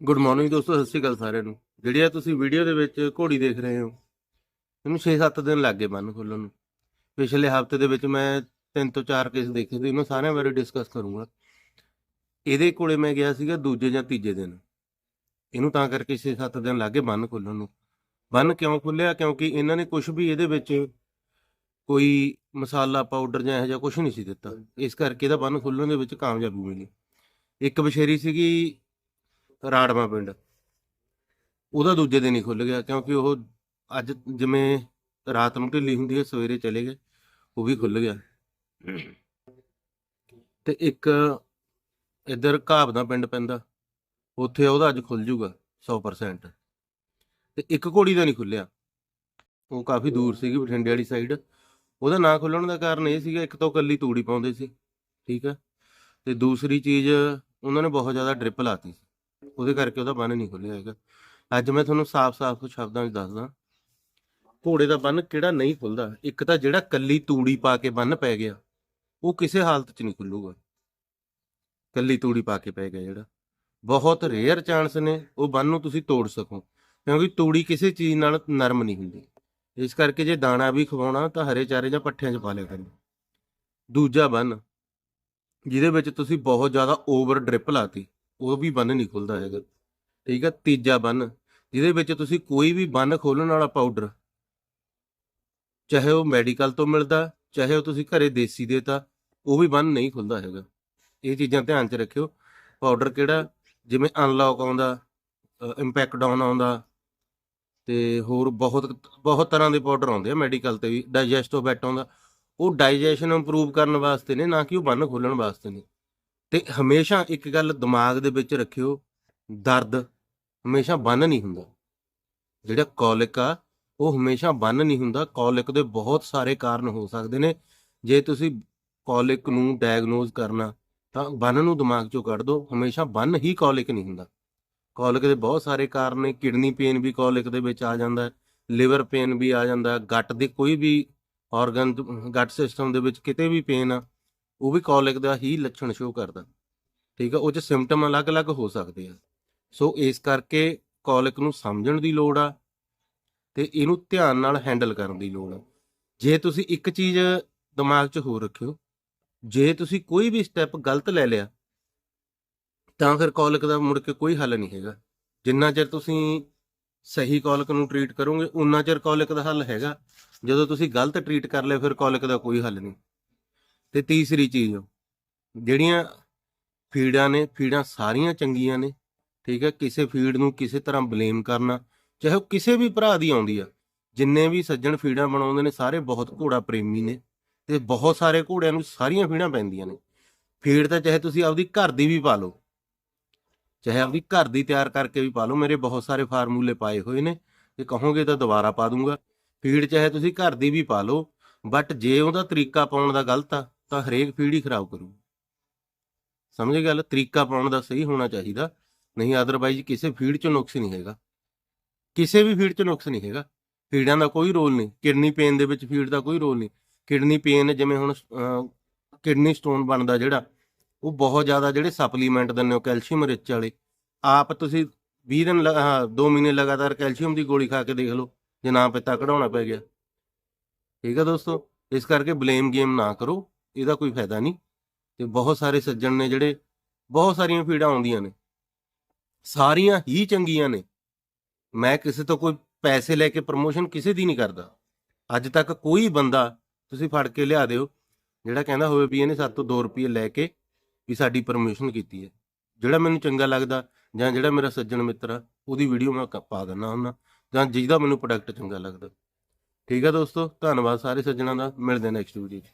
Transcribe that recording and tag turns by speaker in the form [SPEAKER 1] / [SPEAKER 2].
[SPEAKER 1] Good morning ਦੋਸਤੋ, ਸਤਿ ਸ਼੍ਰੀ ਅਕਾਲ ਸਾਰਿਆਂ ਨੂੰ। ਜਿਹੜੀ ਆ ਤੁਸੀਂ ਵੀਡੀਓ ਦੇ ਵਿੱਚ ਘੋੜੀ ਦੇਖ ਰਹੇ ਹੋ, ਇਹਨੂੰ 6-7 ਦਿਨ ਲੱਗ ਗਏ ਬੰਨ ਖੋਲਣ ਨੂੰ। ਪਿਛਲੇ ਹਫ਼ਤੇ ਦੇ ਵਿੱਚ ਮੈਂ ਤਿੰਨ ਤੋਂ ਚਾਰ ਕੇਸ ਦੇਖੇ ਸੀ ਉਹਨਾਂ ਸਾਰਿਆਂ ਬਾਰੇ ਡਿਸਕਸ ਕਰੂੰਗਾ। ਇਹਦੇ ਕੋਲੇ ਮੈਂ ਗਿਆ ਸੀਗਾ ਦੂਜੇ ਜਾਂ ਤੀਜੇ ਦਿਨ। ਇਹਨੂੰ ਤਾਂ ਕਰਕੇ 6-7 ਦਿਨ ਲੱਗੇ ਬੰਨ ਖੋਲਣ ਨੂੰ। ਬੰਨ ਕਿਉਂ ਖੁੱਲਿਆ ਕਿਉਂਕਿ ਇਹਨਾਂ ਨੇ ਕੁਝ ਵੀ ਇਹਦੇ ਵਿੱਚ ਕੋਈ ਮਸਾਲਾ ਪਾਊਡਰ ਜਾਂ ਇਹੋ ਜਿਹਾ ਕੁਝ ਨਹੀਂ ਸੀ ਦਿੱਤਾ। ਇਸ ਕਰਕੇ ਇਹਦਾ ਬੰਨ ਖੁੱਲਣ ਦੇ ਵਿੱਚ ਕਾਮਯਾਬੀ ਮਿਲੀ। ਇੱਕ ਬਸ਼ੇਰੀ ਸੀਗੀ ਰਾੜਵਾ ਪਿੰਡ। ਉਹਦਾ ਦੂਜੇ ਦਿਨ ਹੀ ਖੁੱਲ ਗਿਆ ਕਿਉਂਕਿ ਉਹ ਅੱਜ ਜਿਵੇਂ ਰਾਤ ਨੂੰ ਢਿੱਲੀ ਹੁੰਦੀ ਹੈ, ਸਵੇਰੇ ਚਲੇ ਗਏ, ਉਹ ਵੀ ਖੁੱਲ ਗਿਆ। ਤੇ ਇੱਕ ਇੱਧਰ ਘਾਬ ਦਾ ਪਿੰਡ ਪੈਂਦਾ, ਉੱਥੇ ਉਹਦਾ ਅੱਜ ਖੁੱਲ ਜੂਗਾ 100% ਤੇ ਇੱਕ ਘੋੜੀ ਦਾ ਨਹੀਂ ਖੁੱਲਿਆ ਉਹ ਕਾਫੀ ਦੂਰ ਸੀਗੀ, ਬਠਿੰਡੇ ਵਾਲੀ ਸਾਈਡ ਉਹਦਾ ਨਾ ਖੁੱਲਣ ਦਾ ਕਾਰਨ ਇਹ ਸੀਗਾ, ਇੱਕ ਤੋਂ ਕੱਲੀ ਤੂੜੀ ਪਾਉਂਦੇ ਸੀ, ਠੀਕ ਹੈ ਤੇ ਦੂਸਰੀ ਚੀਜ਼, ਉਹਨਾਂ ਨੇ ਬਹੁਤ ਜ਼ਿਆਦਾ ਡ੍ਰਿਪ ਲਾਤੀ ਸੀ। ਉਹਦੇ ਕਰਕੇ ਉਹਦਾ ਬੰਨ ਨਹੀਂ ਖੁੱਲਿਆ ਹੈਗਾ। ਅੱਜ ਮੈਂ ਤੁਹਾਨੂੰ ਸਾਫ਼-ਸਾਫ਼ ਸ਼ਬਦਾਂ ਵਿੱਚ ਦੱਸਦਾ। ਘੋੜੇ ਦਾ ਬੰਨ ਕਿਹੜਾ ਨਹੀਂ ਖੁੱਲਦਾ ਇੱਕ ਤਾਂ ਜਿਹੜਾ ਕੱਲੀ ਤੂੜੀ ਪਾ ਕੇ ਬੰਨ ਪੈ ਗਿਆ, ਉਹ ਕਿਸੇ ਹਾਲਤ 'ਚ ਨਹੀਂ ਖੁੱਲੂਗਾ ਕੱਲੀ ਤੂੜੀ ਪਾ ਕੇ ਪੈ ਗਿਆ ਜਿਹੜਾ। ਬਹੁਤ ਰੇਅਰ ਚਾਂਸ ਨੇ, ਉਹ ਬੰਨ ਨੂੰ ਤੁਸੀਂ ਤੋੜ ਸਕੋ। ਕਿਉਂਕਿ ਤੂੜੀ ਕਿਸੇ ਚੀਜ਼ ਨਾਲ ਨਰਮ ਨਹੀਂ ਹੁੰਦੀ। ਇਸ ਕਰਕੇ ਜੇ ਦਾਣਾ ਵੀ ਖਵਾਉਣਾ, ਤਾਂ ਹਰੇ ਚਾਰੇ ਜਾਂ ਪੱਠਿਆਂ 'ਚ ਪਾ ਲਿਆ ਕਰੋ। ਦੂਜਾ ਬੰਨ, ਜਿਹਦੇ ਵਿੱਚ ਤੁਸੀਂ ਬਹੁਤ ਜ਼ਿਆਦਾ ਓਵਰ ਡ੍ਰਿਪ ਲਾਤੀ। ਉਹ ਵੀ ਬੰਨ ਨਹੀਂ ਖੁੱਲਦਾ ਹੈਗਾ। ਠੀਕ ਆ? ਤੀਜਾ ਬੰਨ, ਜਿਹਦੇ ਵਿੱਚ ਤੁਸੀਂ ਕੋਈ ਵੀ ਬੰਨ ਖੋਲਣ ਵਾਲਾ ਪਾਊਡਰ ਚਾਹੇ ਉਹ ਮੈਡੀਕਲ ਤੋਂ ਮਿਲਦਾ, ਚਾਹੇ ਉਹ ਤੁਸੀਂ ਘਰੇ ਦੇਸੀ ਦੇਤਾ, ਉਹ ਵੀ ਬੰਨ ਨਹੀਂ ਖੁੱਲਦਾ ਹੈਗਾ। ਇਹ ਚੀਜ਼ਾਂ ਧਿਆਨ 'ਚ ਰੱਖਿਓ। ਪਾਊਡਰ ਕਿਹੜਾ? ਜਿਵੇਂ ਅਨਲੌਕ ਆਉਂਦਾ ਇੰਪੈਕਟ ਡਾਊਨ ਆਉਂਦਾ, ਤੇ ਹੋਰ ਬਹੁਤ ਬਹੁਤ ਤਰ੍ਹਾਂ ਦੇ ਪਾਊਡਰ ਆਉਂਦੇ ਆ ਮੈਡੀਕਲ ਤੇ ਵੀ। ਡਾਈਜੈਸਟੋ ਬੈਟ ਆਉਂਦਾ। ਉਹ ਡਾਈਜੈਸ਼ਨ ਇੰਪਰੂਵ ਕਰਨ ਵਾਸਤੇ ਨੇ, ਨਾ ਕਿ ਉਹ ਬੰਨ ਖੋਲਣ ਵਾਸਤੇ ਨੇ। ਤੇ ਹਮੇਸ਼ਾ ਇੱਕ ਗੱਲ ਦਿਮਾਗ ਦੇ ਵਿੱਚ ਰੱਖਿਓ, ਦਰਦ ਹਮੇਸ਼ਾ ਬੰਨ ਨਹੀਂ ਹੁੰਦਾ। ਜਿਹੜਾ ਕੋਲਿਕ ਆ, ਉਹ ਹਮੇਸ਼ਾ ਬੰਨ ਨਹੀਂ ਹੁੰਦਾ। ਕੋਲਿਕ ਦੇ ਬਹੁਤ ਸਾਰੇ ਕਾਰਨ ਹੋ ਸਕਦੇ ਨੇ। ਜੇ ਤੁਸੀਂ ਕੋਲਿਕ ਨੂੰ ਡਾਇਗਨੋਜ਼ ਕਰਨਾ, ਤਾਂ ਬੰਨ ਨੂੰ ਦਿਮਾਗ ਚੋਂ ਕੱਢ ਦਿਓ ਹਮੇਸ਼ਾ ਬੰਨ ਹੀ ਕੋਲਿਕ ਨਹੀਂ ਹੁੰਦਾ। ਕੋਲਿਕ ਦੇ ਬਹੁਤ ਸਾਰੇ ਕਾਰਨ ਨੇ। ਕਿਡਨੀ ਪੇਨ ਵੀ ਕੋਲਿਕ ਦੇ ਵਿੱਚ ਆ ਜਾਂਦਾ ਹੈ। ਲਿਵਰ ਪੇਨ ਵੀ ਆ ਜਾਂਦਾ ਹੈ। ਗੱਟ ਦੇ ਕੋਈ ਵੀ ਆਰਗਨ ਗੱਟ ਸਿਸਟਮ ਦੇ ਵਿੱਚ ਕਿਤੇ ਵੀ ਪੇਨ ਆ ਉਹ ਵੀ ਕੋਲਿਕ ਦਾ ਹੀ ਲੱਛਣ ਸ਼ੋ ਕਰਦਾ। ਠੀਕ ਆ, ਉਹ ਚ ਸਿੰਪਟਮ ਅਲੱਗ-ਅਲੱਗ ਹੋ ਸਕਦੇ ਆ। ਸੋ ਇਸ ਕਰਕੇ ਕੋਲਿਕ ਨੂੰ ਸਮਝਣ ਦੀ ਲੋੜ ਆ ਤੇ ਇਹਨੂੰ ਧਿਆਨ ਨਾਲ ਹੈਂਡਲ ਕਰਨ ਦੀ ਲੋੜ ਆ। ਜੇ ਤੁਸੀਂ ਇੱਕ ਚੀਜ਼ ਦਿਮਾਗ 'ਚ ਹੋਰ ਰੱਖਿਓ, ਜੇ ਤੁਸੀਂ ਕੋਈ ਵੀ ਸਟੈਪ ਗਲਤ ਲੈ ਲਿਆ, ਤਾਂ ਫਿਰ ਕੋਲਿਕ ਦਾ ਮੁੜ ਕੇ ਕੋਈ ਹੱਲ ਨਹੀਂ ਹੈਗਾ। ਜਿੰਨਾ ਚਿਰ ਤੁਸੀਂ ਸਹੀ ਕੋਲਿਕ ਨੂੰ ਟਰੀਟ ਕਰੋਗੇ ਉਨਾ ਚਿਰ ਕੋਲਿਕ ਦਾ ਹੱਲ ਹੈਗਾ। ਜਦੋਂ ਤੁਸੀਂ ਗਲਤ ਟਰੀਟ ਕਰ ਲਿਆ, ਫਿਰ ਕੋਲਿਕ ਦਾ ਕੋਈ ਹੱਲ ਨਹੀਂ। ਤੇ ਤੀਸਰੀ ਚੀਜ਼, ਜਿਹੜੀਆਂ ਫੀਡਾਂ ਨੇ, ਫੀਡਾਂ ਸਾਰੀਆਂ ਚੰਗੀਆਂ ਨੇ, ਠੀਕ ਹੈ, ਕਿਸੇ ਫੀਡ ਨੂੰ ਕਿਸੇ ਤਰ੍ਹਾਂ ਬਲੇਮ ਕਰਨਾ, ਚਾਹੇ ਉਹ ਕਿਸੇ ਵੀ ਭਰਾ ਦੀ ਆਉਂਦੀ ਆ, ਜਿੰਨੇ ਵੀ ਸੱਜਣ ਫੀਡਾਂ ਬਣਾਉਂਦੇ ਨੇ, ਸਾਰੇ ਬਹੁਤ ਘੋੜਾ ਪ੍ਰੇਮੀ ਨੇ ਤੇ ਬਹੁਤ ਸਾਰੇ ਘੋੜਿਆਂ ਨੂੰ ਸਾਰੀਆਂ ਫੀਡਾਂ ਪੈਂਦੀਆਂ ਨੇ। ਫੀਡ ਤਾਂ ਚਾਹੇ ਤੁਸੀਂ ਆਪਦੀ ਘਰ ਦੀ ਵੀ ਪਾ ਲਓ, ਚਾਹੇ ਆਪਦੀ ਘਰ ਦੀ ਤਿਆਰ ਕਰਕੇ ਵੀ ਪਾ ਲਓ, ਮੇਰੇ ਬਹੁਤ ਸਾਰੇ ਫਾਰਮੂਲੇ ਪਾਏ ਹੋਏ ਨੇ, ਜੇ ਕਹੋਗੇ ਤਾਂ ਦੁਬਾਰਾ ਪਾ ਦੂੰਗਾ। ਫੀਡ ਚਾਹੇ ਤੁਸੀਂ ਘਰ ਦੀ ਵੀ ਪਾ ਲਓ, ਬਟ ਜੇ ਉਹਦਾ ਤਰੀਕਾ ਪਾਉਣ ਦਾ ਗਲਤ ਆ ਤਾਂ ਹਰੇਕ ਫੀਡ ਹੀ ਖਰਾਬ ਕਰੂ ਸਮਝ ਗੱਲ? ਤਰੀਕਾ ਪਾਉਣ ਦਾ ਸਹੀ ਹੋਣਾ ਚਾਹੀਦਾ। ਨਹੀਂ ਅਦਰਵਾਈਜ਼ ਕਿਸੇ ਫੀਲਡ 'ਚ ਨੁਕਸ ਨਹੀਂ ਹੈਗਾ। ਕਿਸੇ ਵੀ ਫੀਲਡ 'ਚ ਨੁਕਸ ਨਹੀਂ ਹੈਗਾ। ਫੀਡਾਂ ਦਾ ਕੋਈ ਰੋਲ ਨਹੀਂ। ਕਿਡਨੀ ਪੇਨ ਦੇ ਵਿੱਚ ਫੀਡ ਦਾ ਕੋਈ ਰੋਲ ਨਹੀਂ। ਕਿਡਨੀ ਪੇਨ ਜਿਵੇਂ ਹੁਣ ਕਿਡਨੀ ਸਟੋਨ ਬਣਦਾ ਜਿਹੜਾ, ਉਹ ਬਹੁਤ ਜ਼ਿਆਦਾ ਜਿਹੜੇ ਸਪਲੀਮੈਂਟ ਦਿੰਦੇ ਹੋ ਕੈਲਸ਼ੀਅਮ ਰਿਚ ਵਾਲੇ। ਆਪ ਤੁਸੀਂ 20 ਦਿਨ 2 ਮਹੀਨੇ ਲਗਾਤਾਰ ਕੈਲਸ਼ੀਅਮ ਦੀ ਗੋਲੀ ਖਾ ਕੇ ਦੇਖ ਲਓ, ਜੇ ਨਾ ਪਿੱਤਾ ਕਢਾਉਣਾ ਪੈ ਗਿਆ। ਠੀਕ ਹੈ ਦੋਸਤੋ? ਇਸ ਕਰਕੇ ਬਲੇਮ ਗੇਮ ਨਾ ਕਰੋ। ਇਹਦਾ ਕੋਈ ਫਾਇਦਾ ਨਹੀਂ। ਤੇ ਬਹੁਤ ਸਾਰੇ ਸੱਜਣ ਨੇ ਜਿਹੜੇ ਬਹੁਤ ਸਾਰੀਆਂ ਫੀਡਾਂ ਆਉਂਦੀਆਂ ਨੇ। ਸਾਰੀਆਂ ਹੀ ਚੰਗੀਆਂ ਨੇ। ਮੈਂ ਕਿਸੇ ਤੋਂ ਕੋਈ ਪੈਸੇ ਲੈ ਕੇ ਪ੍ਰਮੋਸ਼ਨ ਕਿਸੇ ਦੀ ਨਹੀਂ ਕਰਦਾ। ਅੱਜ ਤੱਕ ਕੋਈ ਬੰਦਾ ਤੁਸੀਂ ਫੜ ਕੇ ਲਿਆ ਦਿਓ, ਜਿਹੜਾ ਕਹਿੰਦਾ ਹੋਵੇ ਵੀ ਇਹਨੇ ਸਾਡੇ ਤੋਂ 2 ਰੁਪਏ ਲੈ ਕੇ ਵੀ ਸਾਡੀ ਪ੍ਰਮੋਸ਼ਨ ਕੀਤੀ ਹੈ। ਜਿਹੜਾ ਮੈਨੂੰ ਚੰਗਾ ਲੱਗਦਾ ਜਾਂ ਜਿਹੜਾ ਮੇਰਾ ਸੱਜਣ ਮਿੱਤਰ ਆ, ਉਹਦੀ ਵੀਡੀਓ ਮੈਂ ਕ- ਪਾ ਦਿੰਦਾ ਹੁੰਦਾ ਜਾਂ ਜਿਹਦਾ ਮੈਨੂੰ ਪ੍ਰੋਡਕਟ ਚੰਗਾ ਲੱਗਦਾ। ਠੀਕ ਹੈ ਦੋਸਤੋ, ਧੰਨਵਾਦ ਸਾਰੇ ਸੱਜਣਾਂ ਦਾ। ਮਿਲਦੇ ਨੈਕਸਟ ਵੀਡੀਓ 'ਚ।